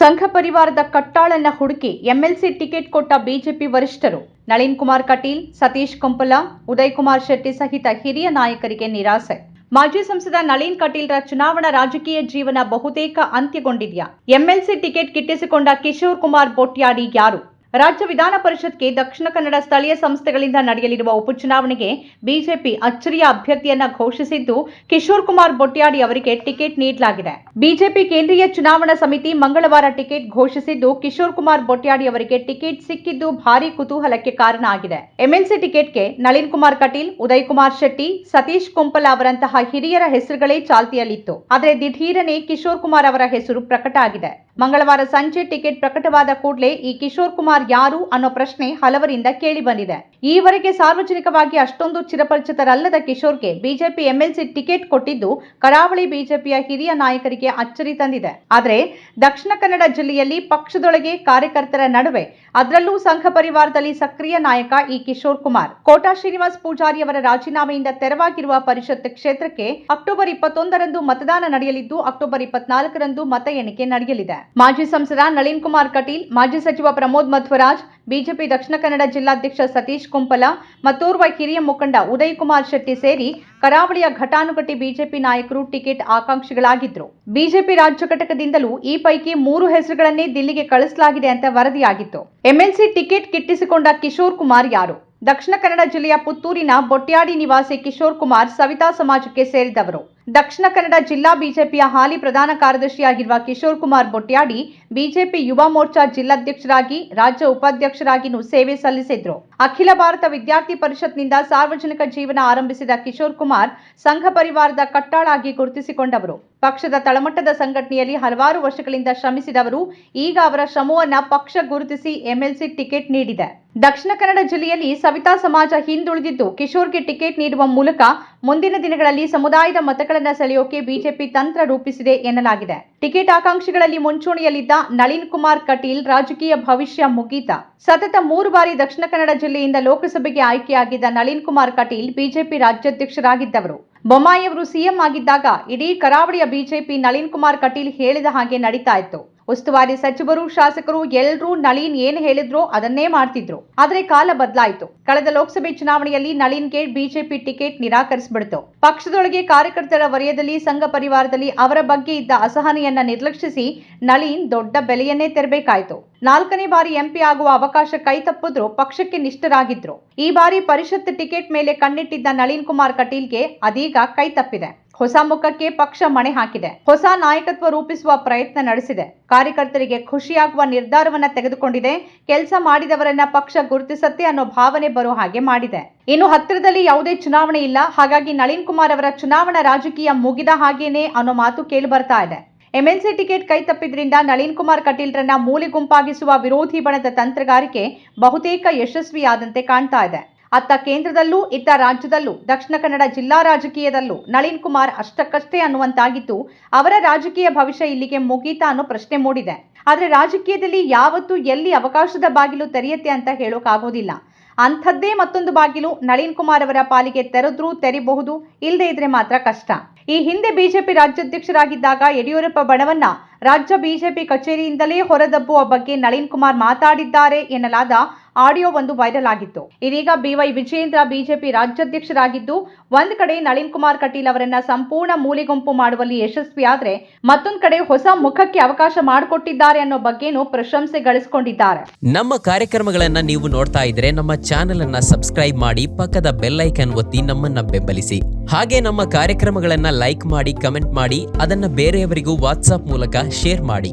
ಸಂಘ ಪರಿವಾರದ ಕಟ್ಟಾಳನ್ನ ಹುಡುಕಿ ಎಂಎಲ್ಸಿ ಟಿಕೆಟ್ ಕೊಟ್ಟ ಬಿಜೆಪಿ ವರಿಷ್ಠರು ನಳಿನ್ ಕುಮಾರ್ ಕಟೀಲ್, ಸತೀಶ್ ಕುಂಪಲ, ಉದಯ್ ಕುಮಾರ್ ಶೆಟ್ಟಿ ಸಹಿತ ಹಿರಿಯ ನಾಯಕರಿಗೆ ನಿರಾಸೆ. ಮಾಜಿ ಸಂಸದ ನಳಿನ್ ಕಟೀಲ್ರ ಚುನಾವಣಾ ರಾಜಕೀಯ ಜೀವನ ಬಹುತೇಕ ಅಂತ್ಯಗೊಂಡಿದೆಯಾ? ಎಂಎಲ್ಸಿ ಟಿಕೆಟ್ ಕಿಟ್ಟಿಸಿಕೊಂಡ ಕಿಶೋರ್ ಕುಮಾರ್ ಬೊಟ್ಯಾಡಿ ಯಾರು? ರಾಜ್ಯ ವಿಧಾನ ಪರಿಷತ್ಗೆ ದಕ್ಷಿಣ ಕನ್ನಡ ಸ್ಥಳೀಯ ಸಂಸ್ಥೆಗಳಿಂದ ನಡೆಯಲಿರುವ ಉಪಚುನಾವಣೆಗೆ ಬಿಜೆಪಿ ಅಚ್ಚರಿಯ ಅಭ್ಯರ್ಥಿಯನ್ನ ಘೋಷಿಸಿದ್ದು ಕಿಶೋರ್ ಕುಮಾರ್ ಬೊಟ್ಯಾಡಿ ಅವರಿಗೆ ಟಿಕೆಟ್ ನೀಡಲಾಗಿದೆ. ಬಿಜೆಪಿ ಕೇಂದ್ರೀಯ ಚುನಾವಣಾ ಸಮಿತಿ ಮಂಗಳವಾರ ಟಿಕೆಟ್ ಘೋಷಿಸಿದ್ದು ಕಿಶೋರ್ ಕುಮಾರ್ ಬೊಟ್ಯಾಡಿ ಅವರಿಗೆ ಟಿಕೆಟ್ ಸಿಕ್ಕಿದ್ದು ಭಾರಿ ಕುತೂಹಲಕ್ಕೆ ಕಾರಣ ಆಗಿದೆ. ಎಂಎಲ್ಸಿ ಟಿಕೆಟ್ಗೆ ನಳಿನ್ ಕುಮಾರ್ ಕಟೀಲ್, ಉದಯ್ ಕುಮಾರ್ ಶೆಟ್ಟಿ, ಸತೀಶ್ ಕುಂಪಲ್ ಅವರಂತಹ ಹಿರಿಯರ ಹೆಸರುಗಳೇ ಚಾಲ್ತಿಯಲ್ಲಿತ್ತು. ಆದರೆ ದಿಢೀರನೆ ಕಿಶೋರ್ ಕುಮಾರ್ ಅವರ ಹೆಸರು ಪ್ರಕಟ ಆಗಿದೆ. ಮಂಗಳವಾರ ಸಂಜೆ ಟಿಕೆಟ್ ಪ್ರಕಟವಾದ ಕೂಡಲೇ ಈ ಕಿಶೋರ್ ಕುಮಾರ್ ಯಾರು ಅನ್ನೋ ಪ್ರಶ್ನೆ ಹಲವರಿಂದ ಕೇಳಿ ಬಂದಿದೆ. ಈವರೆಗೆ ಸಾರ್ವಜನಿಕವಾಗಿ ಅಷ್ಟೊಂದು ಚಿರಪರಿಚಿತರಲ್ಲದ ಕಿಶೋರ್ಗೆ ಬಿಜೆಪಿ ಎಂಎಲ್ಸಿ ಟಿಕೆಟ್ ಕೊಟ್ಟಿದ್ದು ಕರಾವಳಿ ಬಿಜೆಪಿಯ ಹಿರಿಯ ನಾಯಕರಿಗೆ ಅಚ್ಚರಿ ತಂದಿದೆ. ಆದರೆ ದಕ್ಷಿಣ ಕನ್ನಡ ಜಿಲ್ಲೆಯಲ್ಲಿ ಪಕ್ಷದೊಳಗೆ ಕಾರ್ಯಕರ್ತರ ನಡುವೆ ಅದರಲ್ಲೂ ಸಂಘ ಪರಿವಾರದಲ್ಲಿ ಸಕ್ರಿಯ ನಾಯಕ ಈ ಕಿಶೋರ್ ಕುಮಾರ್. ಕೋಟಾ ಶ್ರೀನಿವಾಸ್ ಪೂಜಾರಿ ಅವರ ರಾಜೀನಾಮೆಯಿಂದ ತೆರವಾಗಿರುವ ಪರಿಷತ್ ಕ್ಷೇತ್ರಕ್ಕೆ ಅಕ್ಟೋಬರ್ ಇಪ್ಪತ್ತೊಂದರಂದು ಮತದಾನ ನಡೆಯಲಿದ್ದು, ಅಕ್ಟೋಬರ್ ಇಪ್ಪತ್ನಾಲ್ಕರಂದು ಮತ ಎಣಿಕೆ ನಡೆಯಲಿದೆ. ಮಾಜಿ ಸಂಸದ ನಳಿನ್ ಕುಮಾರ್ ಕಟೀಲ್, ಮಾಜಿ ಸಚಿವ ಪ್ರಮೋದ್ ಮಧ್ವರಾಜ್, ಬಿಜೆಪಿ ದಕ್ಷಿಣ ಕನ್ನಡ ಜಿಲ್ಲಾಧ್ಯಕ್ಷ ಸತೀಶ್ ಕುಂಪಲ ಮತ್ತೋರ್ವ ಹಿರಿಯ ಮುಖಂಡ ಉದಯ್ ಕುಮಾರ್ ಶೆಟ್ಟಿ ಸೇರಿ ಕರಾವಳಿಯ ಘಟಾನುಘಟಿ ಬಿಜೆಪಿ ನಾಯಕರು ಟಿಕೆಟ್ ಆಕಾಂಕ್ಷಿಗಳಾಗಿದ್ರು. ಬಿಜೆಪಿ ರಾಜ್ಯ ಘಟಕದಿಂದಲೂ ಈ ಪೈಕಿ ಮೂರು ಹೆಸರುಗಳನ್ನೇ ದಿಲ್ಲಿಗೆ ಕಳಿಸಲಾಗಿದೆ ಅಂತ ವರದಿಯಾಗಿತ್ತು. ಎಂಎಲ್ಸಿ ಟಿಕೆಟ್ ಕಿಟ್ಟಿಸಿಕೊಂಡ ಕಿಶೋರ್ ಕುಮಾರ್ ಯಾರು? ದಕ್ಷಿಣ ಕನ್ನಡ ಜಿಲ್ಲೆಯ ಪುತ್ತೂರಿನ ಬೊಟ್ಯಾಡಿ ನಿವಾಸಿ ಕಿಶೋರ್ ಕುಮಾರ್ ಸವಿತಾ ಸಮಾಜಕ್ಕೆ ಸೇರಿದವರು. ದಕ್ಷಿಣ ಕನ್ನಡ ಜಿಲ್ಲಾ ಬಿಜೆಪಿಯ ಹಾಲಿ ಪ್ರಧಾನ ಕಾರ್ಯದರ್ಶಿಯಾಗಿರುವ ಕಿಶೋರ್ ಕುಮಾರ್ ಬೊಟ್ಯಾಡಿ ಬಿಜೆಪಿ ಯುವ ಮೋರ್ಚಾ ಜಿಲ್ಲಾಧ್ಯಕ್ಷರಾಗಿ, ರಾಜ್ಯ ಉಪಾಧ್ಯಕ್ಷರಾಗಿಯೂ ಸೇವೆ ಸಲ್ಲಿಸಿದ್ರು. ಅಖಿಲ ಭಾರತ ವಿದ್ಯಾರ್ಥಿ ಪರಿಷತ್ನಿಂದ ಸಾರ್ವಜನಿಕ ಜೀವನ ಆರಂಭಿಸಿದ ಕಿಶೋರ್ ಕುಮಾರ್ ಸಂಘ ಪರಿವಾರದ ಕಟ್ಟಾಳಾಗಿ ಗುರುತಿಸಿಕೊಂಡವರು. ಪಕ್ಷದ ತಳಮಟ್ಟದ ಸಂಘಟನೆಯಲ್ಲಿ ಹಲವಾರು ವರ್ಷಗಳಿಂದ ಶ್ರಮಿಸಿದವರು. ಈಗ ಅವರ ಶ್ರಮವನ್ನು ಪಕ್ಷ ಗುರುತಿಸಿ ಎಂಎಲ್ಸಿ ಟಿಕೆಟ್ ನೀಡಿದೆ. ದಕ್ಷಿಣ ಕನ್ನಡ ಜಿಲ್ಲೆಯಲ್ಲಿ ಸವಿತಾ ಸಮಾಜ ಹಿಂದುಳಿದಿದ್ದು ಕಿಶೋರ್ಗೆ ಟಿಕೆಟ್ ನೀಡುವ ಮೂಲಕ ಮುಂದಿನ ದಿನಗಳಲ್ಲಿ ಸಮುದಾಯದ ಮತಗಳನ್ನು ಸೆಳೆಯೋಕೆ ಬಿಜೆಪಿ ತಂತ್ರ ರೂಪಿಸಿದೆ ಎನ್ನಲಾಗಿದೆ. ಟಿಕೆಟ್ ಆಕಾಂಕ್ಷಿಗಳಲ್ಲಿ ಮುಂಚೂಣಿಯಲ್ಲಿದ್ದ ನಳಿನ್ ಕುಮಾರ್ ಕಟೀಲ್ ರಾಜಕೀಯ ಭವಿಷ್ಯ ಮುಗೀತ. ಸತತ ಮೂರು ಬಾರಿ ದಕ್ಷಿಣ ಕನ್ನಡ ಜಿಲ್ಲೆಯಿಂದ ಲೋಕಸಭೆಗೆ ಆಯ್ಕೆಯಾಗಿದ್ದ ನಳಿನ್ ಕುಮಾರ್ ಕಟೀಲ್ ಬಿಜೆಪಿ ರಾಜ್ಯಾಧ್ಯಕ್ಷರಾಗಿದ್ದವರು. ಬೊಮ್ಮಾಯಿಯವರು ಸಿಎಂ ಆಗಿದ್ದಾಗ ಇಡೀ ಕರಾವಳಿಯ ಬಿಜೆಪಿ ನಳಿನ್ ಕುಮಾರ್ ಕಟೀಲ್ ಹೇಳಿದ ಹಾಗೆ ನಡೀತಾ ಇತ್ತು. ಉಸ್ತುವಾರಿ ಸಚಿವರು, ಶಾಸಕರು ಎಲ್ಲರೂ ನಳಿನ್ ಏನ್ ಹೇಳಿದ್ರೋ ಅದನ್ನೇ ಮಾಡ್ತಿದ್ರು. ಆದ್ರೆ ಕಾಲ ಬದಲಾಯಿತು. ಕಳೆದ ಲೋಕಸಭೆ ಚುನಾವಣೆಯಲ್ಲಿ ನಳಿನ್ಗೆ ಬಿಜೆಪಿ ಟಿಕೆಟ್ ನಿರಾಕರಿಸಿಬಿಡ್ತು. ಪಕ್ಷದೊಳಗೆ ಕಾರ್ಯಕರ್ತರ ವಲಯದಲ್ಲಿ, ಸಂಘ ಪರಿವಾರದಲ್ಲಿ ಅವರ ಬಗ್ಗೆ ಇದ್ದ ಅಸಹನೆಯನ್ನ ನಿರ್ಲಕ್ಷಿಸಿ ನಳಿನ್ ದೊಡ್ಡ ಬೆಲೆಯನ್ನೇ ತೆರಬೇಕಾಯಿತು. ನಾಲ್ಕನೇ ಬಾರಿ ಎಂಪಿ ಆಗುವ ಅವಕಾಶ ಕೈ ತಪ್ಪಿದ್ರು, ಪಕ್ಷಕ್ಕೆ ನಿಷ್ಠರಾಗಿದ್ರು. ಈ ಬಾರಿ ಪರಿಷತ್ ಟಿಕೆಟ್ ಮೇಲೆ ಕಣ್ಣಿಟ್ಟಿದ್ದ ನಳಿನ್ ಕುಮಾರ್ ಕಟೀಲ್ಗೆ ಅದೀಗ ಕೈ ತಪ್ಪಿದೆ. ಹೊಸ ಮುಖಕ್ಕೆ ಪಕ್ಷ ಮಣೆ ಹಾಕಿದೆ. ಹೊಸ ನಾಯಕತ್ವ ರೂಪಿಸುವ ಪ್ರಯತ್ನ ನಡೆಸಿದೆ. ಕಾರ್ಯಕರ್ತರಿಗೆ ಖುಷಿಯಾಗುವ ನಿರ್ಧಾರವನ್ನ ತೆಗೆದುಕೊಂಡಿದೆ. ಕೆಲಸ ಮಾಡಿದವರನ್ನ ಪಕ್ಷ ಗುರುತಿಸತ್ತೆ ಅನ್ನೋ ಭಾವನೆ ಬರೋ ಹಾಗೆ ಮಾಡಿದೆ. ಇನ್ನು ಹತ್ತಿರದಲ್ಲಿ ಯಾವುದೇ ಚುನಾವಣೆ ಇಲ್ಲ. ಹಾಗಾಗಿ ನಳಿನ್ ಕುಮಾರ್ ಅವರ ಚುನಾವಣಾ ರಾಜಕೀಯ ಮುಗಿದ ಹಾಗೇನೆ ಅನ್ನೋ ಮಾತು ಕೇಳಿ ಬರ್ತಾ ಇದೆ. ಎಂಎಲ್ಸಿ ಟಿಕೆಟ್ ಕೈ ತಪ್ಪಿದ್ರಿಂದ ನಳಿನ್ ಕುಮಾರ್ ಕಟೀಲ್ರನ್ನ ಮೂಲೆ ಗುಂಪಾಗಿಸುವ ವಿರೋಧಿ ಬಣದ ತಂತ್ರಗಾರಿಕೆ ಬಹುತೇಕ ಯಶಸ್ವಿಯಾದಂತೆ ಕಾಣ್ತಾ ಇದೆ. ಅತ್ತ ಕೇಂದ್ರದಲ್ಲೂ, ಇತ್ತ ರಾಜ್ಯದಲ್ಲೂ, ದಕ್ಷಿಣ ಕನ್ನಡ ಜಿಲ್ಲಾ ರಾಜಕೀಯದಲ್ಲೂ ನಳಿನ್ ಕುಮಾರ್ ಅಷ್ಟಕ್ಕಷ್ಟೇ ಅನ್ನುವಂತಾಗಿದ್ದು, ಅವರ ರಾಜಕೀಯ ಭವಿಷ್ಯ ಇಲ್ಲಿಗೆ ಮುಗೀತಾ ಅನ್ನೋ ಪ್ರಶ್ನೆ ಮೂಡಿದೆ. ಆದರೆ ರಾಜಕೀಯದಲ್ಲಿ ಯಾವತ್ತು ಎಲ್ಲಿ ಅವಕಾಶದ ಬಾಗಿಲು ತೆರೆಯುತ್ತೆ ಅಂತ ಹೇಳೋಕ್ಕಾಗೋದಿಲ್ಲ ಅಂಥದ್ದೇ ಮತ್ತೊಂದು ಬಾಗಿಲು ನಳಿನ್ ಕುಮಾರ್ ಅವರ ಪಾಲಿಗೆ ತೆರೆದ್ರೂ ತೆರಿಬಹುದು ಇಲ್ಲದೆ ಇದ್ರೆ ಮಾತ್ರ ಕಷ್ಟ. ಈ ಹಿಂದೆ ಬಿಜೆಪಿ ರಾಜ್ಯಾಧ್ಯಕ್ಷರಾಗಿದ್ದಾಗ ಯಡಿಯೂರಪ್ಪ ಬಣವನ್ನ ರಾಜ್ಯ ಬಿಜೆಪಿ ಕಚೇರಿಯಿಂದಲೇ ಹೊರದಬ್ಬುವ ಬಗ್ಗೆ ನಳಿನ್ ಕುಮಾರ್ ಮಾತಾಡಿದ್ದಾರೆ ಎನ್ನಲಾದ ಆಡಿಯೋ ಒಂದು ವೈರಲ್ ಆಗಿತ್ತು. ಇದೀಗ ಬಿವೈ ವಿಜಯೇಂದ್ರ ಬಿಜೆಪಿ ರಾಜ್ಯಾಧ್ಯಕ್ಷರಾಗಿದ್ದು, ಒಂದ್ ಕಡೆ ನಳಿನ್ ಕುಮಾರ್ ಕಟೀಲ್ ಅವರನ್ನ ಸಂಪೂರ್ಣ ಮೂಲೆಗುಂಪು ಮಾಡುವಲ್ಲಿ ಯಶಸ್ವಿಯಾದ್ರೆ ಮತ್ತೊಂದ್ ಕಡೆ ಹೊಸ ಮುಖಕ್ಕೆ ಅವಕಾಶ ಮಾಡಿಕೊಟ್ಟಿದ್ದಾರೆ ಅನ್ನೋ ಬಗ್ಗೆನೂ ಪ್ರಶಂಸೆ ಗಳಿಸಿಕೊಂಡಿದ್ದಾರೆ. ನಮ್ಮ ಕಾರ್ಯಕ್ರಮಗಳನ್ನ ನೀವು ನೋಡ್ತಾ ಇದ್ರೆ ನಮ್ಮ ಚಾನೆಲ್ ಅನ್ನ ಸಬ್ಸ್ಕ್ರೈಬ್ ಮಾಡಿ ಪಕ್ಕದ ಬೆಲ್ ಐಕನ್ ಒತ್ತಿ ನಮ್ಮನ್ನ ಬೆಂಬಲಿಸಿ. ಹಾಗೆ ನಮ್ಮ ಕಾರ್ಯಕ್ರಮಗಳನ್ನ ಲೈಕ್ ಮಾಡಿ, ಕಮೆಂಟ್ ಮಾಡಿ, ಅದನ್ನ ಬೇರೆಯವರಿಗೂ ವಾಟ್ಸ್ಆಪ್ ಮೂಲಕ ಶೇರ್ ಮಾಡಿ.